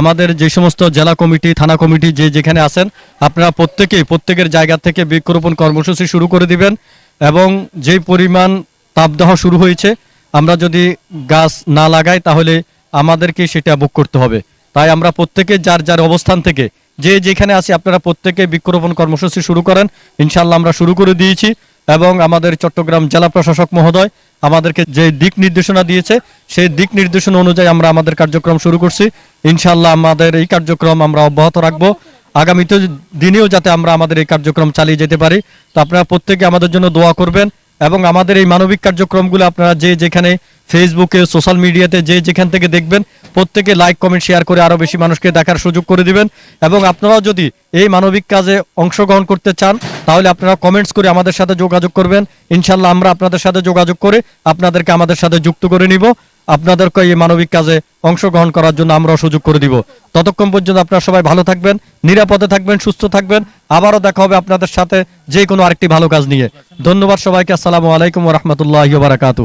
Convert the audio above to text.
আমাদের যে সমস্ত জেলা কমিটি, থানা কমিটি যে যেখানে আছেন, আপনারা প্রত্যেকেই প্রত্যেকের জায়গা থেকে বৃক্ষরোপণ কর্মসূচি শুরু করে দিবেন এবং যেই পরিমাণ তাপদাহ শুরু হয়েছে, আমরা যদি গাছ না লাগাই তাহলে আমাদেরকে সেটা বুক করতে হবে। তাই আমরা প্রত্যেকে যার যার অবস্থান থেকে, যে যেখানে আছি আপনারা প্রত্যেকে বৃক্ষরোপণ কর্মসূচি শুরু করেন। ইনশাল্লাহ আমরা শুরু করে দিয়েছি এবং আমাদের চট্টগ্রাম জেলা প্রশাসক মহোদয় আমাদেরকে যে দিক নির্দেশনা দিয়েছে, সেই দিক নির্দেশনা অনুযায়ী আমরা আমাদের কার্যক্রম শুরু করছি। ইনশাল্লাহ আমাদের এই কার্যক্রম আমরা অব্যাহত রাখব। আগামীতে দিনেও যাতে আমরা আমাদের এই কার্যক্রম চালিয়ে যেতে পারি। তো আপনারা প্রত্যেকে আমাদের জন্য দোয়া করবেন এবং আমাদের এই মানবিক কার্যক্রমগুলো আপনারা যে যেখানে ফেসবুকে, সোশ্যাল মিডিয়াতে যে যেখান থেকে দেখবেন, প্রত্যেকে লাইক কমেন্ট শেয়ার করে আরও বেশি মানুষকে দেখার সুযোগ করে দিবেন। এবং আপনারাও যদি এই মানবিক কাজে অংশগ্রহণ করতে চান, তাহলে আপনারা কমেন্টস করে আমাদের সাথে যোগাযোগ করবেন। ইনশাল্লাহ আমরা আপনাদের সাথে যোগাযোগ করে আপনাদেরকে আমাদের সাথে যুক্ত করে নিব। আপনাদেরকে এই মানবিক কাজে অংশগ্রহণ করার জন্য আমরাও সুযোগ করে দিব। ততক্ষণ পর্যন্ত আপনারা সবাই ভালো থাকবেন, নিরাপদে থাকবেন, সুস্থ থাকবেন। আবারও দেখা হবে আপনাদের সাথে যে কোনো আরেকটি ভালো কাজ নিয়ে। ধন্যবাদ সবাইকে। আসসালামু আলাইকুম রহমতুল্লাহ বারাকাতু